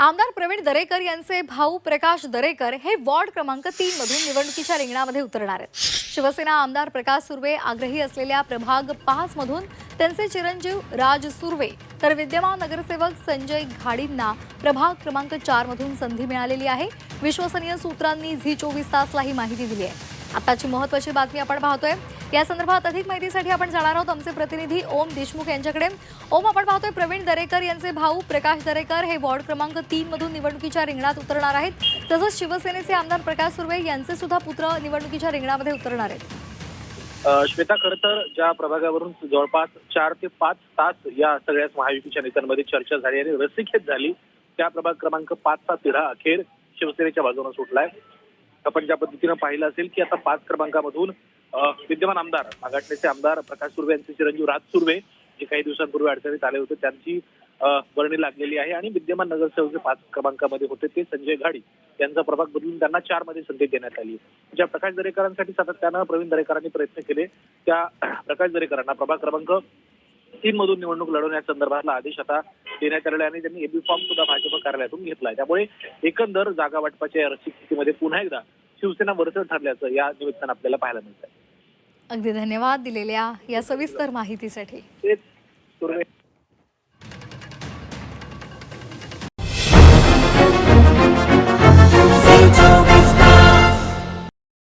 आमदार प्रवीण दरेकर यांचे भाऊ प्रकाश दरेकर हे वॉर्ड क्रमांक तीन मधून निवडणुकीच्या रिंगणामध्ये उतरणार आहेत. शिवसेना आमदार प्रकाश सुर्वे आग्रही असलेल्या प्रभाग पाच मधून त्यांचे चिरंजीव राज सुर्वे तर विद्यमान नगरसेवक संजय घाडींना प्रभाग क्रमांक चार मधून संधी मिळालेली आहे. विश्वसनीय सूत्रांनी झी चोवीस तासला ही माहिती दिली आहे. आताची महत्वाची बातमी आपण पाहतोय. या संदर्भात अधिक माहितीसाठी आपण जाणार आहोत आमचे प्रतिनिधी ओम देशमुख यांच्याकडे. ओम आपण पाहतोय प्रवीण दरेकर यांचे भाऊ प्रकाश दरेकर हे वॉर्ड क्रमांक तीन मधून निवडणुकीच्या रिंगणात उतरणार आहेत. तसंच शिवसेनेचे आमदार प्रकाश सुर्वे यांचे सुद्धा पुत्र निवडणुकीच्या रिंगणामध्ये उतरणार आहेत. श्वेता खरं तर ज्या प्रभागावरून जवळपास चार ते पाच तास या सगळ्याच महायुतीच्या नेत्यांमध्ये चर्चा झाली आणि रस्सीखेच झाली त्या प्रभाग क्रमांक पाचचा तिढा अखेर शिवसेनेच्या बाजूने सुटलाय. आपण ज्या पद्धतीनं पाहिलं असेल की आता पाच क्रमांकामधून विद्यमान आमदार मागाटण्याचे आमदार प्रकाश सुर्वे यांचे चिरंजीव राज सुर्वे जे काही दिवसांपूर्वी अडचणीत आले होते त्यांची वर्णी लागलेली आहे आणि विद्यमान नगरसेवक जे पाच क्रमांकामध्ये होते ते संजय घाडी यांचा प्रभाग बदलून त्यांना चारमध्ये संधी देण्यात आली ज्या प्रकाश दरेकरांसाठी सातत्यानं प्रवीण दरेकरांनी प्रयत्न केले त्या प्रकाश दरेकरांना प्रभाग क्रमांक तीन मधून निवडणूक लढवण्यासंदर्भातला आदेश आता देण्यात आलेला आणि त्यांनी एबी फॉर्म सुद्धा भाजप कार्यालयातून घेतलाय. त्यामुळे एकंदर जागा वाटपाच्या स्थितीमध्ये पुन्हा एकदा शिवसेना वरचढ ठरल्याचं या निमित्तानं आपल्याला पाहायला मिळतंय. अगदी धन्यवाद दिलेल्या या सविस्तर माहितीसाठी.